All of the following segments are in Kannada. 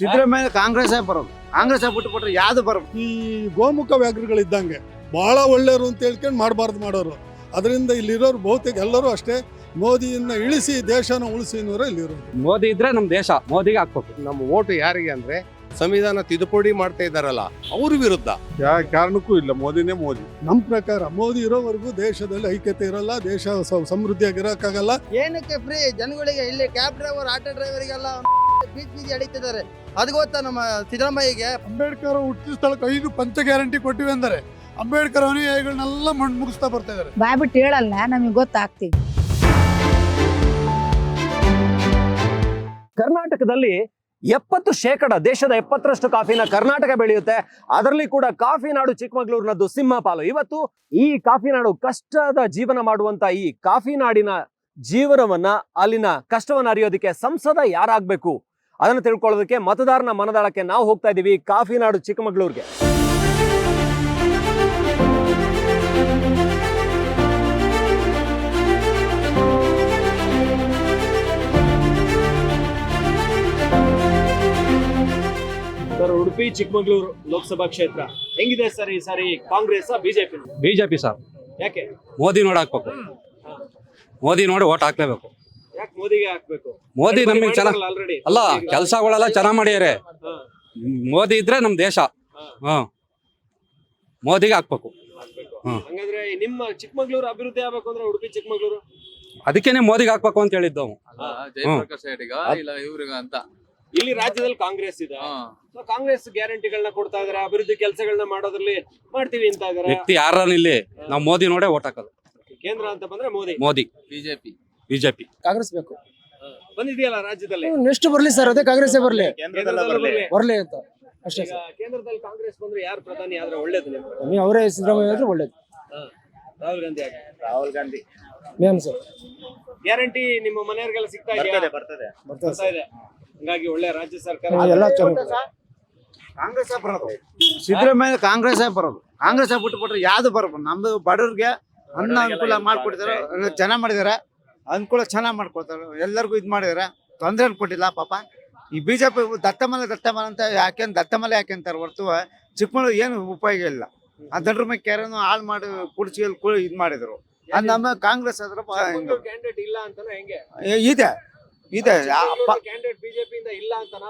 ಸಿದ್ದರಾಮಯ್ಯ ಕಾಂಗ್ರೆಸ್ ಬರೋದು ಕಾಂಗ್ರೆಸ್ ಬಿಟ್ಟು ಬಿಟ್ರೆ ಯಾವ್ದು ಬರೋದು ಈ ಗೋಮುಖ ವ್ಯಾಘ್ರಗಳಿದ್ದಂಗೆ ಬಹಳ ಒಳ್ಳೆಯವರು ಅಂತ ಹೇಳ್ಕೊಂಡು ಮಾಡಬಾರ್ದು ಮಾಡೋರು. ಅದರಿಂದ ಇಲ್ಲಿರೋರು ಬಹುತೇಕ ಎಲ್ಲರೂ ಅಷ್ಟೇ ಮೋದಿಯನ್ನ ಇಳಿಸಿ ದೇಶನ ಉಳಿಸಿ ಅನ್ನೋರು ಇಲ್ಲಿರೋರು. ಮೋದಿ ಇದ್ರೆ ನಮ್ಮ ದೇಶ ಮೋದಿಗೆ ಹಾಕ್ಬೇಕು. ನಮ್ಮ ಓಟು ಯಾರಿಗೆ ಅಂದ್ರೆ ಸಂವಿಧಾನ ತಿದ್ದುಪಡಿ ಮಾಡ್ತಾ ಇದ್ದಾರಲ್ಲ ಅವ್ರ ವಿರುದ್ಧ. ಯಾವ ಕಾರಣಕ್ಕೂ ಇಲ್ಲ ಮೋದಿನೇ ಮೋದಿ. ನಮ್ಮ ಪ್ರಕಾರ ಮೋದಿ ಇರೋವರೆಗೂ ದೇಶದಲ್ಲಿ ಐಕ್ಯತೆ ಇರಲ್ಲ ದೇಶ ಸಮೃದ್ಧಿಯಾಗಿ ಸಮೃದ್ಧಿಯಾಗಿರೋಕ್ಕಾಗಲ್ಲ. ಏನಕ್ಕೆ ಫ್ರೀ ಜನಗಳಿಗೆ ಇಲ್ಲಿ ಕ್ಯಾಬ್ ಡ್ರೈವರ್ ಆಟೋ ಡ್ರೈವರಿಗೆಲ್ಲ ಬೀಚ್ ಬೀದಿ ಅಡಿತಿದ್ದಾರೆ. ಅದು ಗೊತ್ತಾ ನಮ್ಮ ಸಿದ್ದರಾಮಯ್ಯಗೆ? ಅಂಬೇಡ್ಕರ್ ಹುಟ್ಟಿದ ಸ್ಥಳಕ್ಕೆ ಐದು ಪಂಚ ಗ್ಯಾರಂಟಿ ಕೊಟ್ಟಿವೆ ಅಂದರೆ ಅಂಬೇಡ್ಕರ್ ಅನುಯಾಯಿಗಳನ್ನೆಲ್ಲ ಮಣ್ಣು ಮುಗಿಸ್ತಾ ಬರ್ತಾ ಇದ್ದಾರೆ ಬಾಯ್ಬಿಟ್ಟು ಹೇಳಲ್ಲ ನಮಗೆ ಗೊತ್ತಾಗ್ತೀವಿ ಕರ್ನಾಟಕದಲ್ಲಿ ಎಪ್ಪತ್ತು ಶೇಕಡ ದೇಶದ ಎಪ್ಪತ್ತರಷ್ಟು ಕಾಫಿನ ಕರ್ನಾಟಕ ಬೆಳೆಯುತ್ತೆ. ಅದರಲ್ಲಿ ಕೂಡ ಕಾಫಿ ನಾಡು ಚಿಕ್ಕಮಗಳೂರಿನದ್ದು ಸಿಂಹಪಾಲು. ಇವತ್ತು ಈ ಕಾಫಿ ನಾಡು ಕಷ್ಟದ ಜೀವನ ಮಾಡುವಂತ ಈ ಕಾಫಿ ನಾಡಿನ ಜೀವನವನ್ನ ಅಲ್ಲಿನ ಕಷ್ಟವನ್ನು ಅರಿಯೋದಕ್ಕೆ ಸಂಸದ ಯಾರಾಗಬೇಕು? ಅದನ್ನು ತಿಳ್ಕೊಳ್ಳೋದಕ್ಕೆ ಮತದಾರನ ಮನದಾಳಕ್ಕೆ ನಾವು ಹೋಗ್ತಾ ಇದ್ದೀವಿ ಕಾಫಿ ನಾಡು ಚಿಕ್ಕಮಗಳೂರಿಗೆ. ಸರ್ ಉಡುಪಿ ಚಿಕ್ಕಮಗಳೂರು ಲೋಕಸಭಾ ಕ್ಷೇತ್ರ. ಹೆಂಗಿದೆ ಸರ್ ಈ ಸಾರಿ ಕಾಂಗ್ರೆಸ್ ಬಿಜೆಪಿ? BJP sir. ಯಾಕೆ? ಮೋದಿ ನೋಡಿ ಹಾಕ್ಬೇಕು. ಮೋದಿ ನೋಡಿ ಓಟ್ ಹಾಕ್ಲೇಬೇಕು. ಮೋದಿ ನಮಗೆ ಚೆನ್ನಾಗಿ ಅಲ್ಲ ಕೆಲಸಗಳೆಲ್ಲ ಚೆನ್ನಾಗಿ ಮಾಡ್ಯಾರೆ. ಮೋದಿ ಇದ್ರೆ ನಮ್ ದೇಶ. ಹಾ. ಮೋದಿಗೆ ಹಾಕ್ಬೇಕು. ಹ್ಮ್. ಹಂಗಾದ್ರೆ ನಿಮ್ಮ ಚಿಕ್ಕಮಗಳೂರು ಅಭಿವೃದ್ಧಿ ಆಗ್ಬೇಕು ಅಂದ್ರೆ ಉಡುಪಿ ಚಿಕ್ಕಮಗಳೂರು? ಅದಕ್ಕೇನೆ ಮೋದಿಗೆ ಹಾಕ್ಬೇಕು ಅಂತ ಹೇಳಿದ್ದು ಜಯಪ್ರಕಾಶ್ ರೆಡ್ಡಿಗ ಇಲ್ಲ ಇವ್ರಿಗ ಅಂತ. ಇಲ್ಲಿ ರಾಜ್ಯದಲ್ಲಿ ಕಾಂಗ್ರೆಸ್ ಇದೆ. ಸೊ ಕಾಂಗ್ರೆಸ್ ಗ್ಯಾರಂಟಿಗಳನ್ನ ಕೊಡ್ತಾ ಇದಾರೆ ಅಭಿವೃದ್ಧಿ ಕೆಲಸಗಳನ್ನ ಮಾಡೋದ್ರಲ್ಲಿ ಮಾಡ್ತೀವಿ ಅಂತ ಇದಾರೆ. ವ್ಯಕ್ತಿ ಯಾರನ್ನ ಇಲ್ಲಿ ನಾವು ಮೋದಿ ನೋಡೇ ಓಟ್ ಹಾಕೋದು. ಕೇಂದ್ರ ಅಂತ ಬಂದ್ರೆ ಮೋದಿ. ಮೋದಿ. ಬಿಜೆಪಿ. ಬಿಜೆಪಿ. ಕಾಂಗ್ರೆಸ್ ಬೇಕು. ಬಂದಿದೆಯಲ್ಲ ರಾಜ್ಯದಲ್ಲಿ? ನೆಕ್ಸ್ಟ್ ಬರ್ಲಿ ಸರ್ ಅದೇ ಕಾಂಗ್ರೆಸ್ ಬರ್ಲಿ. ಕೇಂದ್ರದಲ್ಲೂ ಬರ್ಲಿ. ಬರ್ಲಿ ಅಂತ. ಅಷ್ಟೇ ಈಗ ಕೇಂದ್ರದಲ್ಲಿ ಕಾಂಗ್ರೆಸ್ ಬಂದ್ರೆ ಯಾರು ಪ್ರಧಾನಿ ಆದ್ರೆ ಒಳ್ಳೇದು ನಿಮ್ಗೆ? ನಮಗೆ ಅವರೇ ಸಿದ್ದರಾಮಯ್ಯ ಆದ್ರೆ ಒಳ್ಳೇದು. ರಾಹುಲ್ ಗಾಂಧಿ ಆಗಿ Rahul Gandhi. Main sir. Guarantee ನಿಮ್ಮ ಮನೆಯವರಿಗೆಲ್ಲ ಸಿಗ್ತಾ ಇದೆಯಾ? ಬರ್ತದೆ ಬರ್ತದೆ. ಬರ್ತಾ ಇದೆ. ಹಂಗಾಗಿ ಒಳ್ಳೆ ರಾಜ್ಯ ಸರ್ಕಾರ. ಎಲ್ಲ ಚೆನ್ನಾಗಿ ಕಾಂಗ್ರೆಸ್ ಬರೋದು. ಸಿದ್ದರಾಮಯ್ಯ ಕಾಂಗ್ರೆಸ್ ಬರೋದು. ಕಾಂಗ್ರೆಸ್ ಬಿಟ್ಟು ಬಿಟ್ರೆ ಯಾವ್ದು ಬರೋದು ನಮ್ದು ಬಡವ್ರಿಗೆ ಅನ್ನ ಅನುಕೂಲ ಮಾಡ್ಕೊಡ್ತಾರೆ ಚೆನ್ನಾಗಿ ಮಾಡಿದಾರೆ ಅನುಕೂಲ ಚೆನ್ನಾಗಿ ಮಾಡ್ಕೊಳ್ತಾರೆ ಎಲ್ಲರಿಗೂ ಇದು ಮಾಡಿದ್ರೆ. ತೊಂದರೆ ಕೊಟ್ಟಿಲ್ಲ ಪಾಪ. ಈ ಬಿಜೆಪಿ ದತ್ತಮಲೆ ದತ್ತಮಲೆ ಅಂತ ಯಾಕೆ ದತ್ತಮಲೆ ಯಾಕೆ ಅಂತಾರೆ ಹೊರತು ಚಿಕ್ಕಮಗಳೂರು ಏನು ಉಪಯೋಗ ಇಲ್ಲ. ಆ ದಡ್ರ ಮೇಲೆ ಕೆರೆನೂ ಹಾಳು ಮಾಡಿ ಕುಡಿಸಿ ಇದು ಮಾಡಿದ್ರು. ಅದು ನಮ್ಮ ಕಾಂಗ್ರೆಸ್ ಆದ್ರೆ ಪ- ಕ್ಯಾಂಡಿಡೇಟ್ ಇಲ್ಲ ಅಂತಾನ ಹೆಂಗೆ? ಇದೆ. ಇದೆ. ಬಿ ಜೆ ಬಿಜೆಪಿ ಇಂದ ಇಲ್ಲ ಅಂತಾನ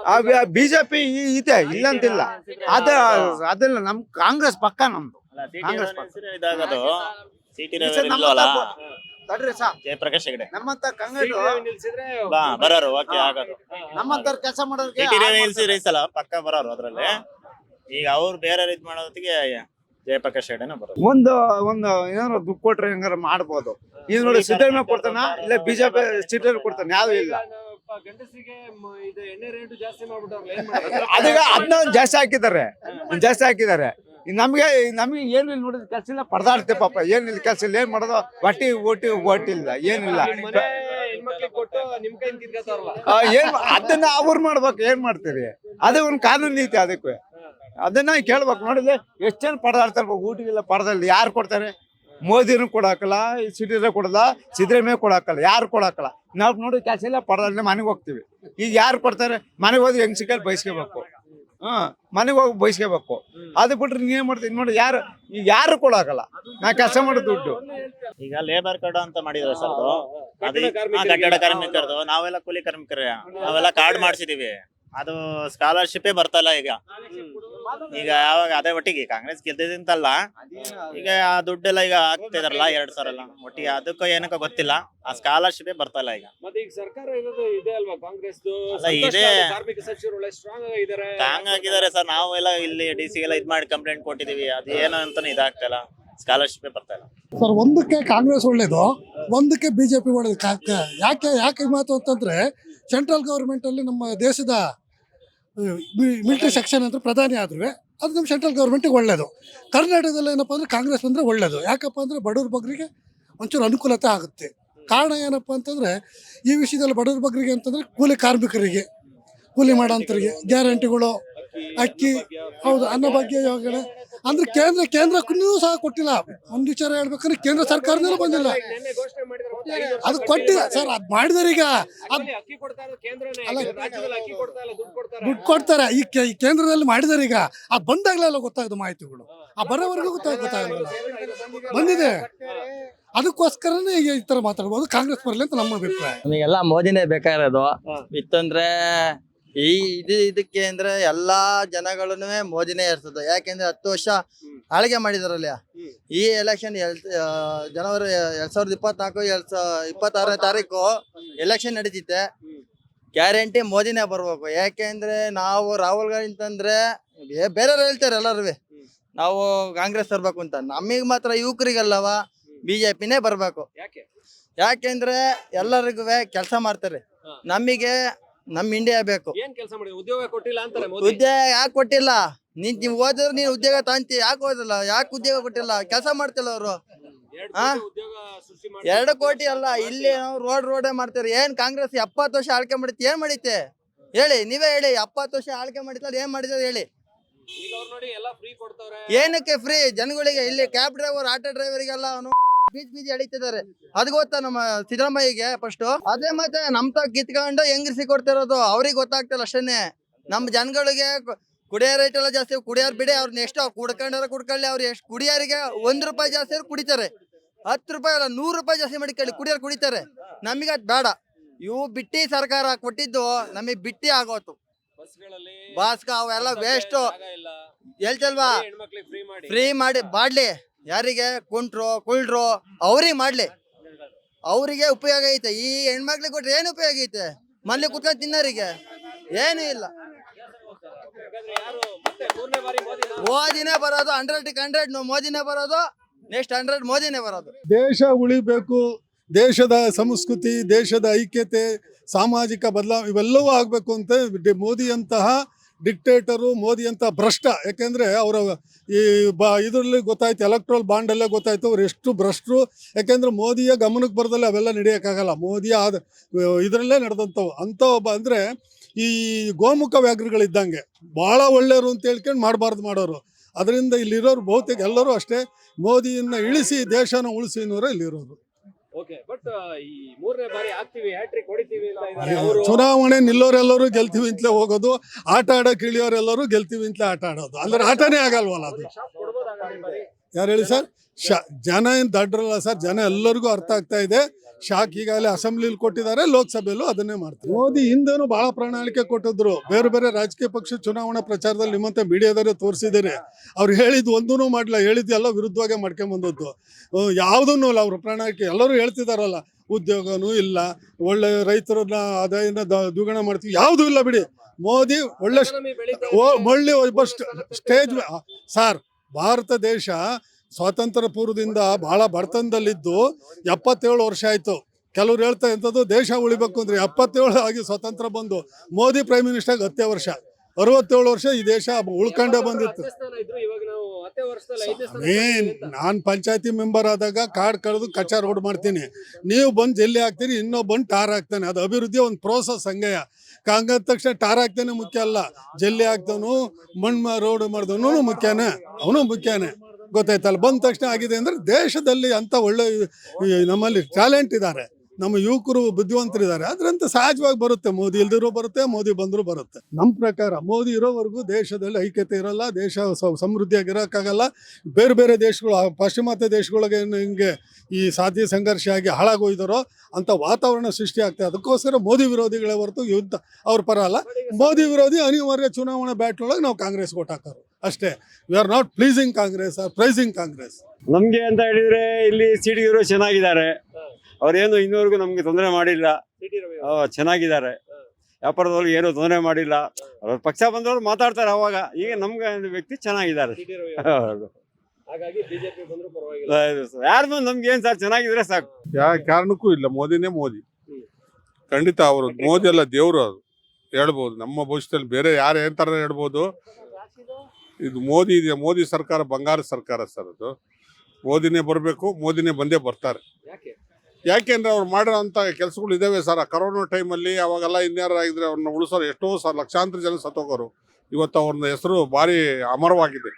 ಬಿಜೆಪಿ ಇದೆ. ಇಲ್ಲ ಅಂತಿಲ್ಲ. ಅದ ಅದಲ್ಲ ನಮ್ ಕಾಂಗ್ರೆಸ್ ಪಕ್ಕ ನಮ್ದು. ಕಾಂಗ್ರೆಸ್ ಪಕ್ಕ. ತಡ್ರಿ ಸಾ. ಜಯಪ್ರಕಾಶ್ ಹೆಗಡೆ. ನಮ್ಮಂತ ಕಂಗಡು. ನಿಲ್ಸಿದ್ರೆ ಬಾ ಬರೋರು ಓಕೆ. ಆಗೋದು ನಮ್ಮಂತ ಕೆಲಸ ಮಾಡೋರಿಗೆ ಸಿಟಿ ನಿಲ್ಸಿದ್ರೆ ಈ ಸಲ ಪಕ್ಕ ಬರೋರು ಅದ್ರಲ್ಲಿ. ಈಗ ಅವ್ರು ಬೇರೆ ಇದ್ ಮಾಡೋದಕ್ಕೆ ಜಯಪ್ರಕಾಶ್ ಹೆಗಡೆನ ಬರೋದು ಒಂದು ಒಂದು ಏನಾದ್ರು ದುಡ್ಡು ಕೊಟ್ರೆ ಹೆಂಗಾರ ಮಾಡ್ಬೋದು. ಈಗ ನೋಡಿ ಸಿದ್ದರಾಮಯ್ಯ ಕೊಡ್ತಾನ? ಇಲ್ಲ ಬಿಜೆಪಿ ಸಿದ್ದರಾಮಯ್ಯ ಕೊಡ್ತಾನೆ? ಯಾವ್ದು ಇಲ್ಲ. ಗಂಡಸಿಗೆ ಮ- ಇದು ಎಣ್ಣೆ ರೇಟ್ ಜಾಸ್ತಿ ಮಾಡ್ಬಿಟ್ಟವ್ರಲ್ಲ ಏನ್ ಮಾಡೋದು? ಅದೀಗ ಅದನ್ನ ಜಾಸ್ತಿ ಹಾಕಿದ್ದಾರೆ. ಜಾಸ್ತಿ ಹಾಕಿದ್ದಾರೆ. ನಮ್ಗೆ, ನಮಗೆ ಏನು ಇಲ್ಲಿ ನೋಡಿದ ಕೆಲಸ ಇಲ್ಲ ಪರದಾಡ್ತೇವೆ ಪಾಪ. ಏನಿಲ್ಲ ಕೆಲಸ ಇಲ್ಲ, ಏನ್ ಮಾಡೋದು? ಹೊಟ್ಟಿ ಓಟಿ ಓಟಿಲ್ಲ ಏನಿಲ್ಲ ಏನ್ ಅದನ್ನ ಅವ್ರು ಮಾಡ್ಬೇಕು, ಏನ್ ಮಾಡ್ತೀರಿ? ಅದೇ ಒಂದು ಕಾನೂನು ನೀತಿ ಅದಕ್ಕೆ. ಅದನ್ನ ಕೇಳ್ಬೇಕು, ನೋಡಿದ್ರೆ ಎಷ್ಟು ಜನ ಪಡೆದಾಡ್ತಾರೆ ಊಟಿಗೆಲ್ಲ ಪಡೆದಲ್ಲಿ ಯಾರು ಕೊಡ್ತಾರೆ? ಮೋದಿನೂ ಕೊಡಾಕಲ್ಲ ಸಿಟಿರೇ ಕೊಡಲ್ಲ ಸಿದ್ದರಾಮಯ್ಯ ಕೊಡಾಕಲ್ಲ ಯಾರು ಕೊಡಾಕಲ್ಲ ನಾವು ನೋಡಿ ಕೆಲಸ ಇಲ್ಲ ಪಡೆದಲ್ಲಿ ಮನೆಗೆ ಹೋಗ್ತೀವಿ. ಈಗ ಯಾರು ಕೊಡ್ತಾರೆ? ಮನೆಗೆ ಹೋದ್ರೆ ಹೆಂಗ್ ಸಿಕ್ಕಲ್ಲಿ ಬಯಸ್ಕೋಬೇಕು ಹಾ ಮನೆಗೆ ಹೋಗಿ ಬಯಸ್ಕೋಬೇಕು ಅದು ಬಿಟ್ರೆ ನೀವೇ ಮಾಡ್ತೀನಿ ನೋಡಿ, ಯಾರು ಈಗ ಯಾರು ಕೊಡಾಕಲ್ಲ ನಾ ಕೆಲಸ ಮಾಡೋ ದುಡ್ಡು. ಈಗ ಲೇಬರ್ ಕಾರ್ಡ್ ಅಂತ ಮಾಡಿದ್ರೆ ಸರ್ ಅದು. ಕಟ್ಟಡ ಕಾರ್ಮಿಕರದು, ನಾವೆಲ್ಲ ಕೂಲಿ ಕಾರ್ಮಿಕರೇ. ನಾವೆಲ್ಲ ಕಾರ್ಡ್ ಮಾಡಿಸಿದೀವಿ. ಅದು ಸ್ಕಾಲರ್ಶಿಪ್ಪೇ ಬರ್ತಲ್ಲ ಈಗ. ಈಗ ಯಾವಾಗ ಅದೇ ಒಟ್ಟಿಗೆ ಕಾಂಗ್ರೆಸ್ ಗೆದ್ದಿದ್ದಂತಲ್ಲ ಈಗ ಆ ದುಡ್ಡೆಲ್ಲ ಈಗ ಹಾಕ್ತಿದಾರಲ್ಲ ಎರಡ್ ಸಾವಿರ ಎಲ್ಲ ಒಟ್ಟಿಗೆ ಅದಕ್ಕೂ ಏನಕ್ಕೋ ಗೊತ್ತಿಲ್ಲ. ಆ ಸ್ಕಾಲರ್ಶಿಪ್ ಬರ್ತಲ್ಲ ಈಗ. ಮತ್ತೆ ಈಗ ಸರ್ಕಾರ ಇರೋದು ಇದೆ ಅಲ್ವಾ ಕಾಂಗ್ರೆಸ್ ಅಲ್ಲ, ಇದೆ. ಕಾರ್ಮಿಕ ಸಚಿವರು ಒಳ್ಳೆ ಸ್ಟ್ರಾಂಗ್ ಆಗಿದ್ದಾರೆ ಸರ್. ನಾವೆಲ್ಲ ಇಲ್ಲಿ ಡಿ ಸಿ ಎಲ್ಲ ಇದ್ ಮಾಡಿ ಕಂಪ್ಲೇಂಟ್ ಕೊಟ್ಟಿದೀವಿ. ಅದು ಏನು ಅಂತಾನೆ ಇದಾಗ್ತಲ್ಲ. ಸ್ಕಾಲರ್ಶಿಪ್ ಬರ್ತಾ ಇಲ್ಲ ಸರ್ ಒಂದಕ್ಕೆ ಕಾಂಗ್ರೆಸ್ ಒಳ್ಳೇದು ಒಂದಕ್ಕೆ ಬಿಜೆಪಿ ಒಳ್ಳೇದು. ಯಾಕೆ ಯಾಕೆ ಮಾತು ಅಂತಂದ್ರೆ ಸೆಂಟ್ರಲ್ ಗೌರ್ಮೆಂಟಲ್ಲಿ ನಮ್ಮ ದೇಶದ ಮಿಲಿಟರಿ ಸೆಕ್ಷನ್ ಅಂತ ಪ್ರಧಾನಿ ಆದ್ರೂ ಅದು ನಮ್ಮ ಸೆಂಟ್ರಲ್ ಗೌರ್ಮೆಂಟಿಗೆ ಒಳ್ಳೆಯದು ಕರ್ನಾಟಕದಲ್ಲಿ ಏನಪ್ಪ ಅಂದ್ರೆ ಕಾಂಗ್ರೆಸ್ ಬಂದರೆ ಒಳ್ಳೇದು. ಯಾಕಪ್ಪ ಅಂದರೆ ಬಡವ್ರ ಬಗ್ಗರಿಗೆ ಒಂಚೂರು ಅನುಕೂಲತೆ ಆಗುತ್ತೆ. ಕಾರಣ ಏನಪ್ಪ ಅಂತಂದರೆ, ಈ ವಿಷಯದಲ್ಲಿ ಬಡವ್ರ ಬಗ್ಗರಿಗೆ ಅಂತಂದ್ರೆ ಕೂಲಿ ಕಾರ್ಮಿಕರಿಗೆ, ಕೂಲಿ ಮಾಡೋಂಥವ್ರಿಗೆ ಗ್ಯಾರಂಟಿಗಳು, ಅಕ್ಕಿ, ಹೌದು, ಅನ್ನಭಾಗ್ಯ ಯೋಜನೆ ಅಂದ್ರೆ ಕೇಂದ್ರ ಕೇಂದ್ರಕ್ಕೂ ಸಹ ಕೊಟ್ಟಿಲ್ಲ. ಒಂದು ವಿಚಾರ ಹೇಳ್ಬೇಕಂದ್ರೆ ಕೇಂದ್ರ ಸರ್ಕಾರದಲ್ಲೂ ಬಂದಿಲ್ಲ. ನಿನ್ನೆ ಘೋಷಣೆ ಮಾಡಿದ್ರೆ ಅದು ಕೊಟ್ಟಿಲ್ಲ ಸರ್ ಅದ್ ಮಾಡಿದಾರೆ ಈಗ. ಅದ್ ಅಕ್ಕಿ ಕೊಡ್ತಾ ಕೇಂದ್ರನೇ. ರಾಜ್ಯದಲ್ಲಿ ಅಕ್ಕಿ ಕೊಡ್ತಾ ದುಡ್ಡು ಕೊಡ್ತಾರೆ. ದುಡ್ಡು ಕೊಡ್ತಾರೆ. ಈ ಕೇಂದ್ರದಲ್ಲಿ ಮಾಡಿದಾರೆ ಈಗ. ಆ ಬಂದಾಗ್ಲೆಲ್ಲ ಗೊತ್ತಾಗದು ಮಾಹಿತಿಗಳು. ಆ ಬರೋವರೆಗೂ ಗೊತ್ತಾಗ ಗೊತ್ತಾಗಲ್ಲ ಬಂದಿದೆ. ಅದಕ್ಕೋಸ್ಕರನೇ ಈಗ ಈ ತರ ಮಾತಾಡ್ಬೋದು. ಕಾಂಗ್ರೆಸ್ ಬರಲಿ ಅಂತ ನಮ್ಮ ಅಭಿಪ್ರಾಯ. ನಮಗೆಲ್ಲ ಮೋದಿನೇ ಬೇಕಾಗಿರೋದು. ಇತ್ತಂದ್ರೆ ಈ ಇದು ಇದಕ್ಕೆ ಅಂದ್ರೆ ಎಲ್ಲಾ ಜನಗಳನ್ನು ಮೋದಿನೇ ಇರ್ತದೆ ಯಾಕೆಂದ್ರೆ ಹತ್ತು ವರ್ಷ ಆಳ್ಗೆ ಮಾಡಿದಾರಲ್ಲ ಈ ಎಲೆಕ್ಷನ್ ಜನವರಿ ಎರಡ್ ಸಾವಿರದ ಇಪ್ಪತ್ನಾಲ್ಕು ಎರಡ್ ಸಾವಿರ ಇಪ್ಪತ್ತಾರನೇ ತಾರೀಕು ಎಲೆಕ್ಷನ್ ನಡೀತಿತ್ತೆ. ಗ್ಯಾರಂಟಿ ಮೋದಿನೇ ಬರ್ಬೇಕು. ಯಾಕೆಂದ್ರೆ ನಾವು ರಾಹುಲ್ ಗಾಂಧಿ ಅಂತಂದ್ರೆ ಬೇರೆಯವ್ರು ಹೇಳ್ತಾರೆ ಎಲ್ಲರೂ ನಾವು ಕಾಂಗ್ರೆಸ್ ತರ್ಬೇಕು ಅಂತ. ನಮಗೆ ಮಾತ್ರ ಯುವಕರಿಗಲ್ಲವ? ಬಿಜೆಪಿನೇ ಬರ್ಬೇಕು. ಯಾಕೆ? ಯಾಕೆಂದ್ರೆ ಎಲ್ಲರಿಗೂ ಕೆಲಸ ಮಾಡ್ತಾರೆ. ನಮಗೆ ನಮ್ ಇಂಡಿಯಾ ಬೇಕು. ಏನ್ ಕೆಲಸ ಮಾಡಿ ಉದ್ಯೋಗ ಕೊಟ್ಟಿಲ್ಲ ಅಂತಾರೆ ಮೋದಿ. ಉದ್ಯೋಗ ಯಾಕೆ ಕೊಟ್ಟಿಲ್ಲ? ನೀನ್ ನೀವು ಓದಿದ್ರೆ ನೀನ್ ಉದ್ಯೋಗ ತಾಂತಿ ಯಾಕೆ ಓದಿಲ್ಲ? ಯಾಕೆ ಉದ್ಯೋಗ ಕೊಟ್ಟಿಲ್ಲ? ಕೆಲಸ ಮಾಡ್ತಿಲ್ಲ ಅವರು. ಎರಡ್ ಹಾ? ಕೋಟಿ ಉದ್ಯೋಗ ಸೃಷ್ಟಿ ಮಾಡಿ. ಎರಡು ಕೋಟಿ ಅಲ್ಲ ಇಲ್ಲಿ ನಾವು ರೋಡ್ ರೋಡೇ ಮಾಡ್ತಾರೆ ಏನ್ ಕಾಂಗ್ರೆಸ್ ಎಪ್ಪತ್ತು ವರ್ಷ ಆಳ್ಕೆ ಮಾಡಿತ್ತು ಏನ್ ಮಾಡಿತ್ತೆ? ಹೇಳಿ ನೀವೇ ಹೇಳಿ ಎಪ್ಪತ್ತು ವರ್ಷ ಆಳ್ಕೆ ಮಾಡಿದ್ರೆ ಏನ್ ಮಾಡಿದ್ರೆ ಹೇಳಿ. ಈಗ ಅವ್ರು ನೋಡಿ ಎಲ್ಲ ಫ್ರೀ ಕೊಡ್ತಾವ್ರೆ. ಏನಕ್ಕೆ ಫ್ರೀ ಜನಗಳಿಗೆ ಇಲ್ಲಿ ಕ್ಯಾಬ್ ಡ್ರೈವರ್ ಆಟೋ ಡ್ರೈವರಿಗೆಲ್ಲ ಅವನು ಬೀಚ್ ಬೀದಿ ಎಳಿತಿದ್ದಾರೆ. ಅದ್ ಗೊತ್ತಾ ನಮ್ಮ ಸಿದ್ದರಾಮಯ್ಯಗೆ ಫಸ್ಟ್ ಅದೇ ಮತ್ತೆ ನಮ್ ತಾಗ ಕಿತ್ಕೊಂಡು ಹೆಂಗ್ರಿಸಿ ಕೊಡ್ತಿರೋದು? ಅವ್ರಿಗೆ ಗೊತ್ತಾಗ್ತಿಲ್ಲ ಅಷ್ಟೇನೆ. ನಮ್ ಜನಗಳಿಗೆ ಕುಡಿಯೋ ರೇಟ್ ಎಲ್ಲ ಜಾಸ್ತಿ ಕುಡಿಯೋರ್ ಬಿಡಿ ಅವ್ರ ನೆಕ್ಸ್ಟ್ ಕುಡ್ಕೊಂಡಾರ ಕುಡ್ಕೊಳ್ಳಿ ಅವ್ರು ಎಷ್ಟು ಕುಡಿಯೋರಿಗೆ ಒಂದ್ ರೂಪಾಯಿ ಜಾಸ್ತಿ ಕುಡಿತಾರೆ. ಹತ್ತು ರೂಪಾಯಿ ಅಲ್ಲ ನೂರು ರೂಪಾಯಿ ಜಾಸ್ತಿ ಮಾಡಿ ಕೇಳಿ ಕುಡಿಯೋರು ಕುಡಿತಾರೆ. ನಮಗೆ ಅದ್ ಬೇಡ. ಇವು ಬಿಟ್ಟಿ ಸರ್ಕಾರ ಕೊಟ್ಟಿದ್ದು ನಮಗೆ ಬಿಟ್ಟಿ ಆಗೋತು. ಬಾಸ್ಕ ಅವೆಲ್ಲ ವೇಸ್ಟ್ ಹೇಳ್ತಲ್ವಾ ಫ್ರೀ ಮಾಡಿ ಬಾಡ್ಲಿ. ಯಾರಿಗೆ? ಕುಂಟ್ರು, ಕುಳ್ರು, ಅವ್ರಿಗೆ ಮಾಡ್ಲಿ. ಅವರಿಗೆ ಉಪಯೋಗ ಐತೆ. ಈ ಹೆಣ್ಮಕ್ಳಿಗೆ ಕೊಟ್ರೆ ಏನು ಉಪಯೋಗ ಐತೆ? ಮನೇಲಿ ಕುತ್ಕೊಂಡು ತಿನ್ನೋರಿಗೆ? ಏನು ಇಲ್ಲ. ಮೋದಿನೇ ಬರೋದು ಹಂಡ್ರೆಡ್ ಹಂಡ್ರೆಡ್ ಮೋದಿನೇ ಬರೋದು ನೆಕ್ಸ್ಟ್ ಹಂಡ್ರೆಡ್ ಮೋದಿನೇ ಬರೋದು. ದೇಶ ಉಳಿಬೇಕು, ದೇಶದ ಸಂಸ್ಕೃತಿ, ದೇಶದ ಐಕ್ಯತೆ, ಸಾಮಾಜಿಕ ಬದಲಾವಣೆ ಇವೆಲ್ಲವೂ ಆಗಬೇಕು ಅಂತ ಮೋದಿ ಮೋದಿಯಂತಹ ಡಿಕ್ಟೇಟರು ಮೋದಿ ಅಂತ ಭ್ರಷ್ಟ. ಯಾಕೆಂದರೆ ಅವರ ಈ ಬಾ ಇದರಲ್ಲಿ ಗೊತ್ತಾಯ್ತು ಎಲೆಕ್ಟ್ರಲ್ ಬಾಂಡಲ್ಲೇ ಗೊತ್ತಾಯ್ತು, ಅವ್ರು ಎಷ್ಟು ಭ್ರಷ್ಟರು. ಯಾಕೆಂದರೆ ಮೋದಿಯ ಗಮನಕ್ಕೆ ಬರದಲ್ಲಿ ಅವೆಲ್ಲ ನಡೆಯೋಕ್ಕಾಗಲ್ಲ. ಮೋದಿಯ ಆದ, ಇದರಲ್ಲೇ ನಡೆದಂಥವು. ಅಂಥ ಒಬ್ಬ ಅಂದರೆ ಈ ಗೋಮುಖ ವ್ಯಾಘ್ರಗಳಿದ್ದಂಗೆ. ಭಾಳ ಒಳ್ಳೆಯವರು ಅಂತ ಹೇಳ್ಕೊಂಡು ಮಾಡಬಾರ್ದು ಮಾಡೋರು. ಅದರಿಂದ ಇಲ್ಲಿರೋರು ಬಹುತೇಕ ಎಲ್ಲರೂ ಅಷ್ಟೇ ಮೋದಿಯನ್ನ ಇಳಿಸಿ, ದೇಶನ ಉಳಿಸಿ ಅನ್ನೋರು ಇಲ್ಲಿರೋರು. ಚುನಾವಣೆ ನಿಲ್ಲೋರೆಲ್ಲರೂ ಗೆಲ್ತೀವಿ ಅಂತಲೇ ಹೋಗೋದು ಆಟ ಆಡೋಕೆ ಇಳಿಯೋರೆಲ್ಲರೂ ಗೆಲ್ತೀವಿ ಅಂತಲೇ ಆಟ ಆಡೋದು. ಅಂದ್ರೆ ಆಟನೇ ಆಗಲ್ವಲ್ಲ ಅದು? ಯಾರು ಹೇಳಿ ಸರ್? ಶ ಜನ ಏನು ದಡ್ರಲ್ಲ ಸರ್? ಜನ ಎಲ್ಲರಿಗೂ ಅರ್ಥ ಆಗ್ತಾ ಇದೆ. ಶಾಕ್ ಈಗಾಗಲೇ ಅಸೆಂಬ್ಲಿಲಿ ಕೊಟ್ಟಿದ್ದಾರೆ ಲೋಕಸಭೆಯಲ್ಲೂ ಅದನ್ನೇ ಮಾಡ್ತಾರೆ. ಮೋದಿ ಹಿಂದೇನು ಬಹಳ ಪ್ರಣಾಳಿಕೆ ಕೊಟ್ಟಿದ್ರು. ಬೇರೆ ಬೇರೆ ರಾಜಕೀಯ ಪಕ್ಷ ಚುನಾವಣಾ ಪ್ರಚಾರದಲ್ಲಿ ನಿಮ್ಮಂತೆ ಮೀಡಿಯಾದವರೇ ತೋರಿಸಿದ್ದಾರೆ. ಅವ್ರು ಹೇಳಿದ್ದು ಒಂದೂ ಮಾಡಲಿಲ್ಲ. ಹೇಳಿದ್ದು ಎಲ್ಲ ವಿರುದ್ಧವಾಗೇ ಮಾಡ್ಕೊಂಬಂದದ್ದು ಯಾವುದನ್ನು ಇಲ್ಲ ಅವ್ರ ಪ್ರಣಾಳಿಕೆ. ಎಲ್ಲರೂ ಹೇಳ್ತಿದಾರಲ್ಲ ಉದ್ಯೋಗನೂ ಇಲ್ಲ ಒಳ್ಳೆ ರೈತರನ್ನ ಆದಾಯನ ದ್ವಿಗುಣ ಮಾಡ್ತೀವಿ. ಯಾವುದೂ ಇಲ್ಲ ಬಿಡಿ. ಮೋದಿ ಒಳ್ಳೆ. ಒಳ್ಳೆ ಒಬ್ಬ ಸ್ಟೇಜ್ ಸರ್ ಭಾರತ ದೇಶ ಸ್ವಾತಂತ್ರ್ಯ ಪೂರ್ವದಿಂದ ಬಹಳ ಬಡತನದಲ್ಲಿದ್ದು ಎಪ್ಪತ್ತೇಳು ವರ್ಷ ಆಯ್ತು. ಕೆಲವ್ರು ಹೇಳ್ತಾ ಇಂಥದ್ದು ದೇಶ ಉಳಿಬೇಕು ಅಂದ್ರೆ ಎಪ್ಪತ್ತೇಳು ಆಗಿ ಸ್ವಾತಂತ್ರ್ಯ ಬಂದು ಮೋದಿ ಪ್ರೈಮ್ ಮಿನಿಸ್ಟರ್ಗೆ ಹತ್ತೇ ವರ್ಷ. ಅರವತ್ತೇಳು ವರ್ಷ ಈ ದೇಶ ಉಳ್ಕೊಂಡೇ ಬಂದಿತ್ತು. ಮೇನ್ ನಾನು ಪಂಚಾಯತಿ ಮೆಂಬರ್ ಆದಾಗ ಕಾರ್ಡ್ ಕಳೆದು ಕಚ್ಚಾ ರೋಡ್ ಮಾಡ್ತೀನಿ. ನೀವು ಬಂದು ಜಲ್ಲಿ ಹಾಕ್ತೀರಿ ಇನ್ನೊಬ್ಬ ಬಂದು ಟಾರ್ ಹಾಕ್ತಾನೆ. ಅದು ಅಭಿವೃದ್ಧಿ ಒಂದು ಪ್ರೋಸೆಸ್ ಹಂಗೆಯ ಕಾಂಗ್ರೆಸ್ ತಕ್ಷಣ ಟಾರ್ ಹಾಕ್ತಾನೆ ಮುಖ್ಯ ಅಲ್ಲ. ಜಲ್ಲಿ ಹಾಕ್ದವನು, ಮಣ್ಣು ರೋಡ್ ಮಾಡಿದವನು ಮುಖ್ಯನೇ. ಅವನು ಮುಖ್ಯನೇ. ಗೊತ್ತಾಯ್ತಲ್ಲ ಬಂದ ತಕ್ಷಣ ಆಗಿದೆ ಅಂದ್ರೆ ದೇಶದಲ್ಲಿ ಅಂತ ಒಳ್ಳೆ ನಮ್ಮಲ್ಲಿ ಟ್ಯಾಲೆಂಟ್ ಇದ್ದಾರೆ. ನಮ್ಮ ಯುವಕರು ಬುದ್ಧಿವಂತರಿದ್ದಾರೆ. ಅದ್ರಂತ ಸಹಜವಾಗಿ ಬರುತ್ತೆ. ಮೋದಿ ಇಲ್ದಿರೋ ಬರುತ್ತೆ, ಮೋದಿ ಬಂದರೂ ಬರುತ್ತೆ. ನಮ್ಮ ಪ್ರಕಾರ ಮೋದಿ ಇರೋವರೆಗೂ ದೇಶದಲ್ಲಿ ಐಕ್ಯತೆ ಇರಲ್ಲ, ದೇಶ ಸಮೃದ್ಧಿಯಾಗಿ ಇರೋಕ್ಕಾಗಲ್ಲ ಬೇರೆ ಬೇರೆ ದೇಶಗಳು ಪಾಶ್ಚಿಮಾತ್ಯ ದೇಶಗಳಿಗೆ ಹಿಂಗೆ ಈ ಸಾಧ್ಯ ಸಂಘರ್ಷ ಆಗಿ ಹಾಳಾಗೋಯ್ದಾರೋ ಅಂತ ವಾತಾವರಣ ಸೃಷ್ಟಿ ಆಗ್ತದೆ ಅದಕ್ಕೋಸ್ಕರ ಮೋದಿ ವಿರೋಧಿಗಳೇ ಹೊರತು ಯುದ್ಧ ಅವ್ರ ಪರ ಅಲ್ಲ. ಮೋದಿ ವಿರೋಧಿ ಅನಿವಾರ್ಯ ಚುನಾವಣಾ ಬ್ಯಾಟ್ ಒಳಗೆ ನಾವು ಕಾಂಗ್ರೆಸ್ ಓಟ್ ಹಾಕೋರು. ಅಷ್ಟೇ. We are not pleasing Congress are praising Congress ನಮ್ಗೆ ಅಂತ ಹೇಳಿದ್ರೆ ಇಲ್ಲಿ ಸಿಡಿಗಿರು ಚೆನ್ನಾಗಿದ್ದಾರೆ. ಅವ್ರೇನು ಇನ್ನೂವರೆಗೂ ನಮ್ಗೆ ತೊಂದರೆ ಮಾಡಿಲ್ಲ. ಸಿಟಿ ರವಿ ಆ, ಚೆನ್ನಾಗಿದ್ದಾರೆ. ವ್ಯಾಪಾರದವ್ರಿಗೆ ಏನು ತೊಂದರೆ ಮಾಡಿಲ್ಲ. ಅವ್ರ ಪಕ್ಷ ಬಂದವರು ಮಾತಾಡ್ತಾರೆ ಅವಾಗ. ಈಗ ನಮ್ಗೆ ಒಂದು ವ್ಯಕ್ತಿ ಚೆನ್ನಾಗಿದ್ದಾರೆ. ಸಿಟಿ ರವಿ ಹಾಗಾಗಿ ಬಿಜೆಪಿ ಬಂದ್ರು ಪರವಾಗಿಲ್ಲ. ಯಾರು ಬಂದು ನಮ್ಗೆ ಏನ್ ಸರ್ ಚೆನ್ನಾಗಿದ್ರೆ ಸಾಕು. ಯಾವ ಕಾರಣಕ್ಕೂ ಇಲ್ಲ. ಮೋದಿನೇ ಮೋದಿ. ಖಂಡಿತ ಅವರು ಮೋದಿ ಅಲ್ಲ ದೇವರು ಅದು. ಹೇಳ್ಬೋದು. ನಮ್ಮ ಭವಿಷ್ಯದಲ್ಲಿ ಬೇರೆ ಯಾರು ಏನ್ ತರ ಹೇಳ್ಬೋದು. ಇದು ಮೋದಿ ಇದೆ ಮೋದಿ ಸರ್ಕಾರ ಬಂಗಾರ ಸರ್ಕಾರ ಸರ್ ಅದು. ಮೋದಿನೇ ಬರಬೇಕು ಮೋದಿನೇ ಬಂದೇ ಬರ್ತಾರೆ. ಯಾಕೆ? ಯಾಕೆಂದ್ರೆ ಅವ್ರು ಮಾಡಿರೋಂಥ ಕೆಲಸಗಳು ಇದ್ದಾವೆ ಸರ್. ಆ ಕರೋನಾ ಟೈಮಲ್ಲಿ ಅವಾಗೆಲ್ಲ ಇನ್ಯಾರು ಆಗಿದ್ರೆ ಅವ್ರನ್ನ ಉಳಿಸೋರು ಎಷ್ಟೋ ಸರ್ ಲಕ್ಷಾಂತರ ಜನ ಸತ್ತೋಗೋರು. ಇವತ್ತು ಅವ್ರನ್ನ ಹೆಸರು ಭಾರಿ ಅಮರವಾಗಿದೆ.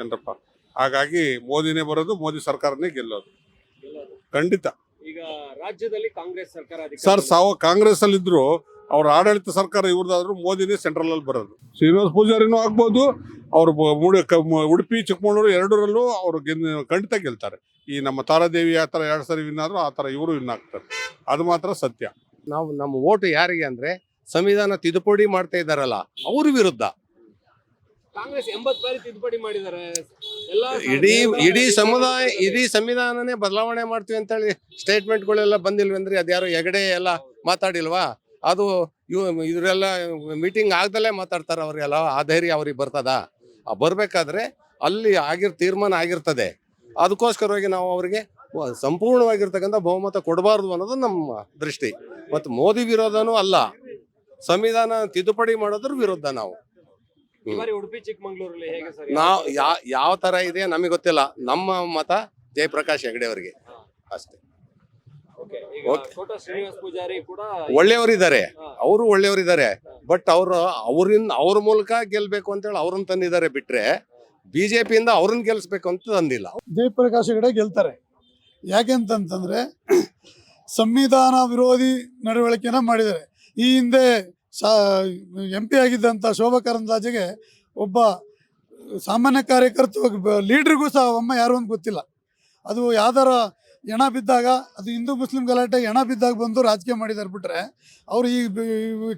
ಏನರಪ್ಪ? ಹಾಗಾಗಿ ಮೋದಿನೇ ಬರೋದು ಮೋದಿ ಸರ್ಕಾರನೇ ಗೆಲ್ಲೋದು. ಖಂಡಿತ. ಈಗ ರಾಜ್ಯದಲ್ಲಿ ಕಾಂಗ್ರೆಸ್ ಸರ್ಕಾರ ಸರ್ ಸಾವ ಕಾಂಗ್ರೆಸ್ ಅಲ್ಲಿ ಇದ್ರು ಅವ್ರ ಆಡಳಿತ ಸರ್ಕಾರ ಇವ್ರದಾದ್ರು ಮೋದಿನೇ ಸೆಂಟ್ರಲ್ ಅಲ್ಲಿ ಬರೋದು. ಶ್ರೀನಿವಾಸ ಪೂಜಾರಿನೂ ಆಗ್ಬೋದು ಅವರು ಬ- ಮುಡ- ಕ- ಉಡುಪಿ ಚಿಕ್ಕಮಗಳೂರು ಎರಡರಲ್ಲೂ ಅವರು ಖಂಡಿತ ಗೆಲ್ತಾರೆ ಈ ನಮ್ಮ ತಾರಾದೇವಿ ಆ ಥರ ಎರಡು ಸರಿ ವಿನ್ ಆದ್ರು ಆ ಥರ ಇವರು ವಿನ್ ಆಗ್ತಾರೆ. ಅದು ಮಾತ್ರ ಸತ್ಯ. ನಾವು ನಮ್ಮ ಓಟು ಯಾರಿಗೆ ಅಂದ್ರೆ ಸಂವಿಧಾನ ತಿದ್ದುಪಡಿ ಮಾಡ್ತಾ ಇದ್ದಾರಲ್ಲ ಅವ್ರ ವಿರುದ್ಧ. ಕಾಂಗ್ರೆಸ್ ಎಂಬತ್ತು ಬಾರಿ ತಿದ್ದುಪಡಿ ಮಾಡಿದ್ದಾರೆ. ಎಲ್ಲ ಇಡೀ ಇಡೀ ಸಮುದಾಯ ಇಡೀ ಸಂವಿಧಾನನೇ ಬದಲಾವಣೆ ಮಾಡ್ತೀವಿ ಅಂತೇಳಿ ಸ್ಟೇಟ್ಮೆಂಟ್ಗಳೆಲ್ಲ ಬಂದಿಲ್ವೇಂದ್ರಿ? ಅದ್ಯಾರು ಹೆಗಡೆ ಎಲ್ಲ ಮಾತಾಡಿಲ್ವಾ? ಅದು ಇವ್ ಇವರೆಲ್ಲ ಮೀಟಿಂಗ್ ಆಗ್ದಲೇ ಮಾತಾಡ್ತಾರೆ ಅವ್ರಿಗೆಲ್ಲ ಆ ಧೈರ್ಯ ಅವ್ರಿಗೆ ಬರ್ತದ? ಆ ಬರ್ಬೇಕಾದ್ರೆ ಅಲ್ಲಿ ಆಗಿರ್ ತೀರ್ಮಾನ ಆಗಿರ್ತದೆ. ಅದಕ್ಕೋಸ್ಕರವಾಗಿ ನಾವು ಅವರಿಗೆ ಸಂಪೂರ್ಣವಾಗಿರ್ತಕ್ಕಂಥ ಬಹುಮತ ಕೊಡಬಾರ್ದು ಅನ್ನೋದು ನಮ್ಮ ದೃಷ್ಟಿ. ಮತ್ತು ಮೋದಿ ವಿರೋಧನೂ ಅಲ್ಲ. ಸಂವಿಧಾನ ತಿದ್ದುಪಡಿ ಮಾಡೋದ್ರ ವಿರುದ್ಧ ನಾವು. ಉಡುಪಿ ಚಿಕ್ಕಮಂಗ್ಳೂರಲ್ಲಿ ನಾವು ಯಾವ ಯಾವ ತರ ಇದೆ ನಮಗೆ ಗೊತ್ತಿಲ್ಲ. ನಮ್ಮ ಮತ ಜಯಪ್ರಕಾಶ್ ಹೆಗಡೆ ಅವರಿಗೆ. ಅಷ್ಟೇ. ಕೋಟ ಶ್ರೀನಿವಾಸ್ ಪೂಜಾರಿ ಕೂಡ ಒಳ್ಳೆಯವರಿದ್ದಾರೆ. ಅವರು ಒಳ್ಳೆಯವರಿದ್ದಾರೆ. ಬಟ್ ಅವರು ಅವರಿಂದ ಅವ್ರ ಮೂಲಕ ಗೆಲ್ಬೇಕು ಅಂತೇಳಿ ಅವ್ರನ್ನ ತಂದಿದ್ದಾರೆ ಬಿಟ್ರೆ ಬಿಜೆಪಿಯಿಂದ ಅವ್ರನ್ನ ಗೆಲ್ಸ್ಬೇಕು ಅಂತ ತಂದಿಲ್ಲ. ಜಯಪ್ರಕಾಶ್ ಹೆಗಡೆ ಗೆಲ್ತಾರೆ. ಯಾಕೆಂತಂತಂದ್ರೆ ಸಂವಿಧಾನ ವಿರೋಧಿ ನಡವಳಿಕೆನ ಮಾಡಿದ್ದಾರೆ. ಈ ಹಿಂದೆ ಸಾ ಎಂ ಪಿ ಆಗಿದ್ದಂಥ ಶೋಭಾ ಕರಂದ್ಲಾಜೆಗೆ ಒಬ್ಬ ಸಾಮಾನ್ಯ ಕಾರ್ಯಕರ್ತ ಲೀಡ್ರಿಗೂ ಸಹ ಒಮ್ಮೆ ಯಾರು ಅಂತ ಗೊತ್ತಿಲ್ಲ. ಅದು ಯಾವ್ದಾರ ಹೆಣ ಬಿದ್ದಾಗ, ಅದು ಹಿಂದೂ ಮುಸ್ಲಿಂ ಗಲಾಟೆ, ಹೆಣ ಬಿದ್ದಾಗ ಬಂದು ರಾಜಕೀಯ ಮಾಡಿದ್ದಾರೆ ಬಿಟ್ಟರೆ ಅವರು ಈ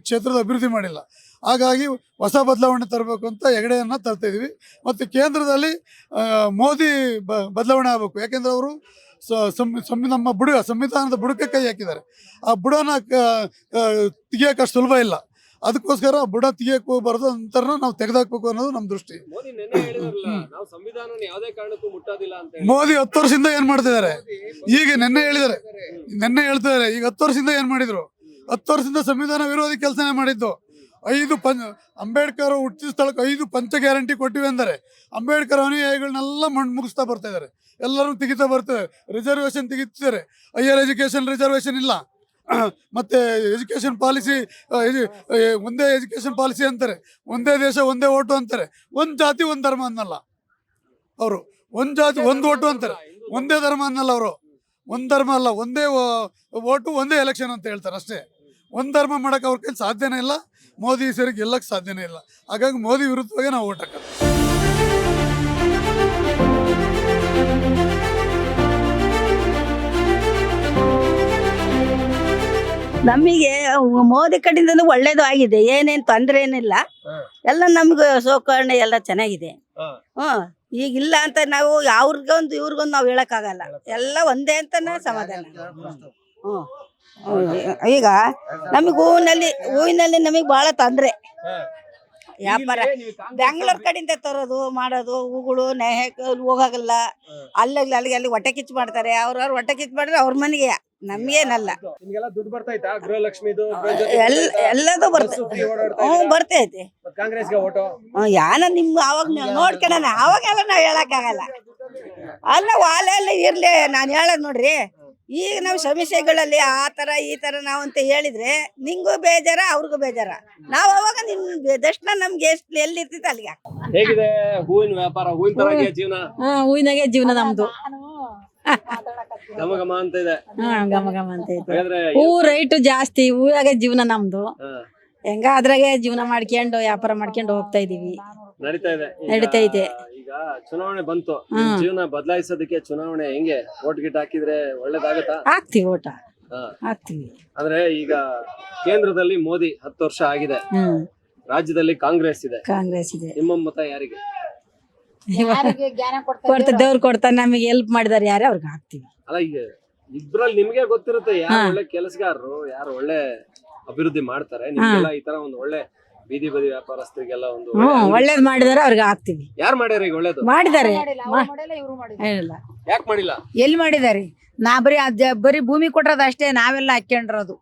ಕ್ಷೇತ್ರದ ಅಭಿವೃದ್ಧಿ ಮಾಡಿಲ್ಲ. ಹಾಗಾಗಿ ಹೊಸ ಬದಲಾವಣೆ ತರಬೇಕು ಅಂತ ಹೆಗಡೆಯನ್ನು ತರ್ತಾ ಇದೀವಿ. ಮತ್ತು ಕೇಂದ್ರದಲ್ಲಿ ಮೋದಿ ಬದಲಾವಣೆ ಆಗಬೇಕು. ಯಾಕೆಂದರೆ ಅವರು ಸಂವಿ ನಮ್ಮ ಬುಡ, ಸಂವಿಧಾನದ ಬುಡಕ್ಕೆ ಕೈ ಹಾಕಿದ್ದಾರೆ. ಆ ಬುಡನ ತೆಗಿಯೋಕೆ ಸುಲಭ ಇಲ್ಲ. ಅದಕ್ಕೋಸ್ಕರ ಬುಡ ತೆಗಿಯಕ್ಕೆ ಹೋಗ್ಬಾರ್ದು ಅಂತರ ನಾವು ತೆಗೆದಾಕ್ಬೇಕು ಅನ್ನೋದು ನಮ್ಮ ದೃಷ್ಟಿ. ಮೋದಿ ಹತ್ತು ವರ್ಷದಿಂದ ಏನ್ ಮಾಡ್ತಿದ್ದಾರೆ? ಈಗ ನಿನ್ನೆ ಹೇಳಿದ್ದಾರೆ. ನಿನ್ನೆ ಹೇಳ್ತಿದ್ದಾರೆ ಈಗ ಹತ್ತು ವರ್ಷದಿಂದ ಏನ್ ಮಾಡಿದ್ರು? ಹತ್ತು ವರ್ಷದಿಂದ ಸಂವಿಧಾನ ವಿರೋಧಿ ಕೆಲಸನೇ ಮಾಡಿದ್ದು. ಐದು ಪಂಚ ಅಂಬೇಡ್ಕರ್ ಹುಟ್ಟಿದ ಸ್ಥಳಕ್ಕೆ ಐದು ಪಂಚ ಗ್ಯಾರಂಟಿ ಕೊಟ್ಟಿವೆ ಅಂದರೆ ಅಂಬೇಡ್ಕರ್ ಅನುಯಾಯಿಗಳನ್ನೆಲ್ಲ ಮಣ್ಣು ಮುಗಿಸ್ತಾ ಬರ್ತಾ ಇದ್ದಾರೆ. ಎಲ್ಲರೂ ತೆಗಿತಾ ಬರ್ತಾರೆ ರಿಸರ್ವೇಶನ್ ತೆಗಿತಿದ್ದಾರೆ. ಹೈಯರ್ ಎಜುಕೇಶನ್ ರಿಸರ್ವೇಶನ್ ಇಲ್ಲ. ಮತ್ತೆ ಎಜುಕೇಶನ್ ಪಾಲಿಸಿ ಒಂದೇ ಎಜುಕೇಶನ್ ಪಾಲಿಸಿ ಅಂತಾರೆ. ಒಂದೇ ದೇಶ ಒಂದೇ ಓಟು ಅಂತಾರೆ. ಒಂದು ಜಾತಿ ಒಂದು ಧರ್ಮ ಅನ್ನಲ್ಲ ಅವರು. ಒಂದು ಜಾತಿ ಒಂದು ಓಟು ಅಂತಾರೆ. ಒಂದೇ ಧರ್ಮ ಅನ್ನಲ್ಲ ಅವರು. ಒಂದು ಧರ್ಮ ಅಲ್ಲ ಒಂದೇ ಓಟು ಒಂದೇ ಎಲೆಕ್ಷನ್ ಅಂತ ಹೇಳ್ತಾರೆ ಅಷ್ಟೇ. ಒಂದು ಧರ್ಮ ಮಾಡೋಕೆ ಅವ್ರ ಕೈಲಿ ಸಾಧ್ಯನೇ ಇಲ್ಲ. ಮೋದಿ ಸರಿ ಗೆಲ್ಲಕ್ಕೆ ಸಾಧ್ಯನೇ ಇಲ್ಲ. ಹಾಗಾಗಿ ಮೋದಿ ವಿರುದ್ಧವಾಗಿ ನಾವು ಓಟ್ ಹಾಕೋದು. ನಮಗೆ ಮೋದಿ ಕಡೆಯಿಂದ ಒಳ್ಳೇದು ಆಗಿದೆ. ಏನೇನ್ ತೊಂದರೆ ಏನಿಲ್ಲ. ಎಲ್ಲ ನಮ್ಗೆ ಸೋಕರ್ಣೆ ಎಲ್ಲ ಚೆನ್ನಾಗಿದೆ. ಹ್ಮ್ ಈಗ ಇಲ್ಲ ಅಂತ ನಾವು ಅವ್ರಿಗೊಂದು ಇವ್ರಿಗೊಂದು ನಾವು ಹೇಳಕ್ಕಾಗಲ್ಲ. ಎಲ್ಲ ಒಂದೇ ಅಂತಾನೆ ಸಮಾಧಾನ. ಹ್ಮ್. ಈಗ ನಮಗೆ ಹೂವಿನಲ್ಲಿ ಹೂವಿನಲ್ಲಿ ನಮಗೆ ಬಹಳ ತೊಂದರೆ. ವ್ಯಾಪಾರ. ಬೆಂಗಳೂರು ಕಡೆಯಿಂದ ತರೋದು ಮಾಡೋದು ಹೂಗಳು ನೇಹಕ್ಕೆ ಹೋಗಲ್ಲ. ಅಲ್ಲಿ ಅಲ್ಲಿಗೆ ಅಲ್ಲಿ ಹೊಟ್ಟೆ ಕಿಚ್ಚು ಮಾಡ್ತಾರೆ. ಅವ್ರವ್ರು ಹೊಟ್ಟೆ ಕಿಚ್ಚು ಮಾಡಿದ್ರೆ ಅವ್ರ ಮನೆಗೆ. ನಮ್ಗೇನಲ್ಲ. ನಿಮ್ಗೆಲ್ಲ ದುಡ್ಡು ಬರ್ತಾಯ್ತಾ ಗೃಹಲಕ್ಷ್ಮಿದು ಎಲ್ ಎಲ್ಲದೂ ಬರ್ತಾ ಹ್ಞೂ ಬರ್ತೈತೆ ಕಾಂಗ್ರೆಸ್ಗೆ ಓಟು? ಹ್ಮ್, ಯಾನ ನಿಮ್ ಅವಾಗ ನೋಡ್ಕೊಳ ನೋಡ್ಕೊಳಣ ಅವಾಗೆಲ್ಲ ನಾವು ಹೇಳಕ್ಕಾಗಲ್ಲ. ಅಲ್ಲ ವಾಲೆಲ್ಲ ಇರ್ಲಿ ನಾನು ಹೇಳೋದು ನೋಡ್ರಿ. ಈಗ ನಾವು ಸಮಸ್ಯೆಗಳಲ್ಲಿ ಆ ತರ ಈ ತರ ನಾವು ಅಂತ ಹೇಳಿದ್ರೆ ನಿಂಗೂ ಬೇಜಾರ ಅವ್ರಿಗೂ ಬೇಜಾರ. ನಾವ್ ಅವಾಗ ನಿಮ್ ದರ್ಶನ ನಮ್ಗೆ ಎಷ್ಟು ಎಲ್ಲಿ ಇರ್ತಿತ್ತು ಅಲ್ಲಿಗೆ. ಹೇಗಿದೆ? ಹೂವಿನ ವ್ಯಾಪಾರ ಹೂವಿನ ತರಾಗಿಯ ಜೀವನ? ಹಾ ಹೂವಿನಾಗೆ ಜೀವನ ನಮ್ದು. ಘಮ ಅಂತ ಇದೆ. ಹಾ ಗಮ ಗಮ ಅಂತ ಐತೆ ಹಾಗಾದ್ರೆ ಹೂ ರೈಟ್ ಜಾಸ್ತಿ ಹೂವಾಗೆ ಜೀವನ ನಮ್ದು. ಹಾ, ಹೆಂಗ ಅದ್ರಾಗೆ ಜೀವನ ಮಾಡ್ಕೊಂಡು ವ್ಯಾಪಾರ ಮಾಡ್ಕೊಂಡು ಹೋಗ್ತಾ ಇದೀವಿ. ನಡೀತಾ ಇದೆ. ಈಗ- ನಡೀತೈತೆ. ಈಗ ಚುನಾವಣೆ ಬಂತು. ನಿಮ್ ಹ್ಮ್. ಜೀವನ ಬದಲಾಯಿಸೋದಕ್ಕೆ ಚುನಾವಣೆ ಹೆಂಗೆ? ಓಟ್ ಗಿಟ್ ಹಾಕಿದ್ರೆ ಒಳ್ಳೇದಾಗತ್ತಾ? ಹಾಕ್ತಿವಿ ಊಟ ಹಾ. ಹಾಕ್ತಿವಿ. ಅಂದ್ರೆ ಈಗ ಕೇಂದ್ರದಲ್ಲಿ ಮೋದಿ ಹತ್ತು ವರ್ಷ ಆಗಿದೆ. ಹ್ಮ್. ರಾಜ್ಯದಲ್ಲಿ ಕಾಂಗ್ರೆಸ್ ಇದೆ. ಕಾಂಗ್ರೆಸ್ ಇದೆ. ನಿಮ್ಮ ಮತ ಯಾರಿಗೆ? ಕೊಡ್ತಾ ದೇವ್ರು ಕೊಡ್ತಾನೆ ನಮಗೆ ಹೆಲ್ಪ್ ಮಾಡಿದಾರೆ ಯಾರೇ ಅವ್ರಿಗೆ ಹಾಕ್ತೀವಿ ಅಲ್ಲ ಈಗ ಇಬ್ರಲ್ಲಿ ನಿಮ್ಗೆ ಗೊತ್ತಿರುತ್ತೆ ಯಾರು ಹಾ. ಒಳ್ಳೆ ಕೆಲಸಗಾರರು ಯಾರು ಒಳ್ಳೆ ಅಭಿವೃದ್ಧಿ ಮಾಡ್ತಾರೆ. ನಿಮ್ಗೆಲ್ಲ ಈ ತರ ಒಂದು ಒಳ್ಳೆ ಬೀದಿ ಬದಿ ವ್ಯಾಪಾರಸ್ಥರಿಗೆಲ್ಲ ಒಂದು ಒಳ್ಳೆ ಹ್ಮ್ ಅಂಗಡಿ- ಒಳ್ಳೇದ್ ಮಾಡಿದಾರೆ ಅವ್ರಿಗೆ ಹಾಕ್ತೀವಿ ಯಾರ್ ಮಾಡ್ಯಾರ ಈಗ ಒಳ್ಳೇದು? ಮಾಡಿದಾರೆ ಹೇಳಿಲ್ಲ ಯಾಕೆ ಮಾಡಿಲ್ಲ? ಎಲ್ಲಿ ಮಾಡಿದಾರೆ ನಾ ಬರೀ ಅದ್ ಬರೀ ಭೂಮಿ ಕೊಟ್ರದ ಅಷ್ಟೇ ನಾವೆಲ್ಲ ಹಾಕ್ಕೊಂಡಿರೋದು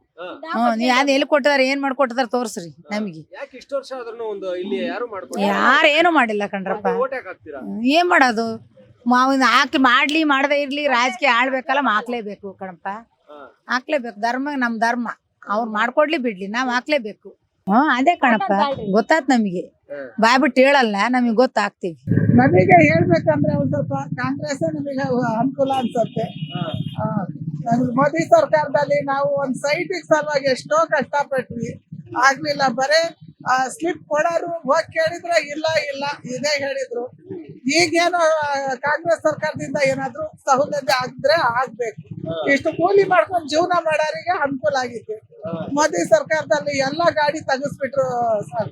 ನೀವ್ ಅದ್ ಎಲ್ಲಿ ಕೊಟ್ಟಿದಾರೆ ಏನ್ ಮಾಡ್ಕೊಟ್ಟಿದಾರ ತೋರ್ಸ್ರಿ ನಮಗೆ. ಯಾಕೆ ಇಷ್ಟು ವರ್ಷ ಆದ್ರೂ ಒಂದು ಇಲ್ಲಿ ಯಾರು ಮಾಡ್ಕೊಂಡು ಯಾರು ಏನು ಮಾಡಿಲ್ಲ ಕಣ್ರಪ್ಪ. ಓಟ್ ಯಾಕೆ ಹಾಕ್ತೀರಾ? ಏನ್ ಮಾಡೋದು? ಮಾವಿನ ಹಾಕಿ ಮಾಡ್ಲಿ ಮಾಡದೇ ಇರ್ಲಿ ರಾಜಕೀಯ ಆಳ್ಬೇಕಲ್ಲ ಹಾಕ್ಲೇಬೇಕು ಕಣಪ್ಪ. ಹಾ. ಹಾಕ್ಲೇಬೇಕು ಧರ್ಮ ನಮ್ ಧರ್ಮ. ಅವ್ರು ಮಾಡ್ಕೊಡ್ಲಿ ಬಿಡ್ಲಿ ನಾವ್ ಹಾಕ್ಲೇಬೇಕು. ಹ್ಮ್ ಅದೇ ಕಣಪ್ಪ. ಗೊತ್ತಾತ್ ನಮಗೆ. ಬಾಯ್ ಬಿಟ್ಟು ಹೇಳಲ್ಲ ನಮಗೆ ಗೊತ್ತಾಗ್ತೀವಿ. ನಮಗೆ ಹೇಳ್ಬೇಕಂದ್ರೆ ಒಂದ್ ಸ್ವಲ್ಪ ಕಾಂಗ್ರೆಸ್ ನಮಗೆ ಅನುಕೂಲ ಅನ್ಸುತ್ತೆ. ಆ, ನಮ್ಗೆ ಮೋದಿ ಸರ್ಕಾರದಲ್ಲಿ ನಾವು ಒಂದ್ ಸೈಟ್ ಸಲುವಾಗಿ ಎಷ್ಟೋ ಕಷ್ಟಪಟ್ವಿ. ಆಗ್ಲಿಲ್ಲ ಬರೇ ಸ್ಲಿಪ್ ಕೊಡೋರು ಹೋಗಿ ಕೇಳಿದ್ರೆ ಇಲ್ಲ ಇಲ್ಲ ಇದೇ ಹೇಳಿದ್ರು. ಈಗೇನೋ ಆ, ಕಾಂಗ್ರೆಸ್ ಸರ್ಕಾರದಿಂದ ಏನಾದ್ರು ಸೌಲಭ್ಯ ಆಗಿದ್ರೆ ಆಗ್ಬೇಕು. ಇಷ್ಟು ಕೂಲಿ ಮಾಡ್ಕೊಂಡು ಜೀವನ ಮಾಡೋರಿಗೆ ಅನುಕೂಲ ಆಗಿತ್ತು. ಮೋದಿ ಸರ್ಕಾರದಲ್ಲಿ ಎಲ್ಲಾ ಗಾಡಿ ತಗಸ್ಬಿಟ್ರು ಸರ್.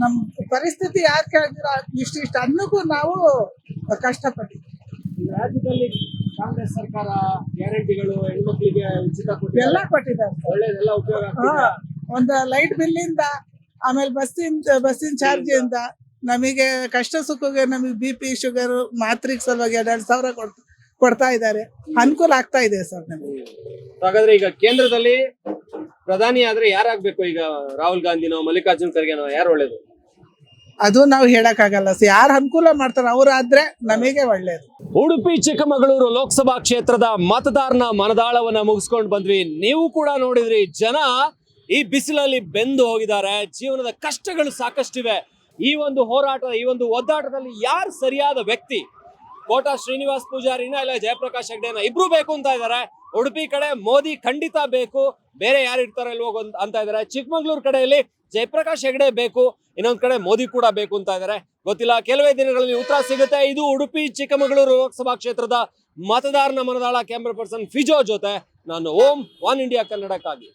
ನಮ್ ಪರಿಸ್ಥಿತಿ ಯಾರು ಕೇಳಿದಿರ ಇಷ್ಟಿಷ್ಟು ಅನ್ನಕ್ಕೂ ನಾವು ಕಷ್ಟಪಟ್ಟಿದ್ವಿ ರಾಜ್ಯದಲ್ಲಿ ಕಾಂಗ್ರೆಸ್ ಸರ್ಕಾರ ಗ್ಯಾರಂಟಿಗಳು ಹೆಣ್ಮಕ್ಳಿಗೆ ಉಚಿತ ಎಲ್ಲ ಕೊಟ್ಟಿದ್ದಾರೆ ಒಳ್ಳೇದೆಲ್ಲ ಉಪಯೋಗ ಹಾ, ಒಂದು ಲೈಟ್ ಬಿಲ್ ಇಂದ ಆಮೇಲೆ ಬಸ್ಸಿನ ಬಸ್ಸಿನ ಚಾರ್ಜ್ ಇಂದ ನಮಗೆ ಕಷ್ಟ ಸುಖಗೆ ನಮಗೆ ಬಿ ಪಿ ಶುಗರ್ ಮಾತ್ರೆಗೆ ಸಲುವಾಗಿ ಎರಡೆರಡು ಸಾವಿರ ಕೊಡ್ ಕೊಡ್ತಾ ಇದ್ದಾರೆ. ಅನುಕೂಲ ಆಗ್ತಾ ಇದೆ ಸರ್ ನಮಗೆ. ಹಾಗಾದ್ರೆ ಈಗ ಕೇಂದ್ರದಲ್ಲಿ ಪ್ರಧಾನಿ ಆದ್ರೆ ಯಾರಾಗ್ಬೇಕು ಈಗ ರಾಹುಲ್ ಗಾಂಧಿನೋ ಮಲ್ಲಿಕಾರ್ಜುನ್ ಖರ್ಗೆನೋ ಯಾರು ಒಳ್ಳೇದು? ಅದು ನಾವು ಹೇಳಕ್ಕಾಗಲ್ಲ. ಯಾರು ಅನುಕೂಲ ಮಾಡ್ತಾರೆ ಅವ್ರಾದ್ರೆ ನಮಗೆ ಒಳ್ಳೇದು. ಉಡುಪಿ ಚಿಕ್ಕಮಗಳೂರು ಲೋಕಸಭಾ ಕ್ಷೇತ್ರದ ಮತದಾರನ ಮನದಾಳವನ್ನ ಮುಗಿಸ್ಕೊಂಡು ಬಂದ್ವಿ. ನೀವು ಕೂಡ ನೋಡಿದ್ರಿ ಜನ ಈ ಬಿಸಿಲಲ್ಲಿ ಬೆಂದು ಹೋಗಿದ್ದಾರೆ. ಜೀವನದ ಕಷ್ಟಗಳು ಸಾಕಷ್ಟಿವೆ. ಈ ಒಂದು ಹೋರಾಟ ಈ ಒಂದು ಒದ್ದಾಟದಲ್ಲಿ ಯಾರು ಸರಿಯಾದ ವ್ಯಕ್ತಿ? ಕೋಟಾ ಶ್ರೀನಿವಾಸ್ ಪೂಜಾರಿನ ಇಲ್ಲ ಜಯಪ್ರಕಾಶ್ ಹೆಗ್ಡೆನ ಇಬ್ರು ಬೇಕು ಅಂತ ಇದ್ದಾರೆ ಉಡುಪಿ ಕಡೆ ಮೋದಿ ಖಂಡಿತ ಬೇಕು. ಬೇರೆ ಯಾರು ಇರ್ತಾರೋ ಇಲ್ವೋ ಅಂತ ಇದ್ದಾರೆ ಚಿಕ್ಕಮಗಳೂರು ಕಡೆಯಲ್ಲಿ ಜಯಪ್ರಕಾಶ್ ಹೆಗಡೆ ಬೇಕು, ಇನ್ನೊಂದ್ ಕಡೆ ಮೋದಿ ಕೂಡ ಬೇಕು ಅಂತ ಇದ್ದಾರೆ ಗೊತ್ತಿಲ್ಲ, ಕೆಲವೇ ದಿನಗಳಲ್ಲಿ ಉತ್ತರ ಸಿಗುತ್ತೆ. ಇದು ಉಡುಪಿ, ಚಿಕ್ಕಮಗಳೂರು ಲೋಕಸಭಾ ಕ್ಷೇತ್ರದ ಮತದಾರನ ಮನದಾಳ ಕ್ಯಾಮ್ರಾ ಪರ್ಸನ್ ಫಿಜೋ ಜೊತೆ ನಾನು ಓಂ, ಒನ್ ಇಂಡಿಯಾ ಕನ್ನಡಕ್ಕಾಗಿ.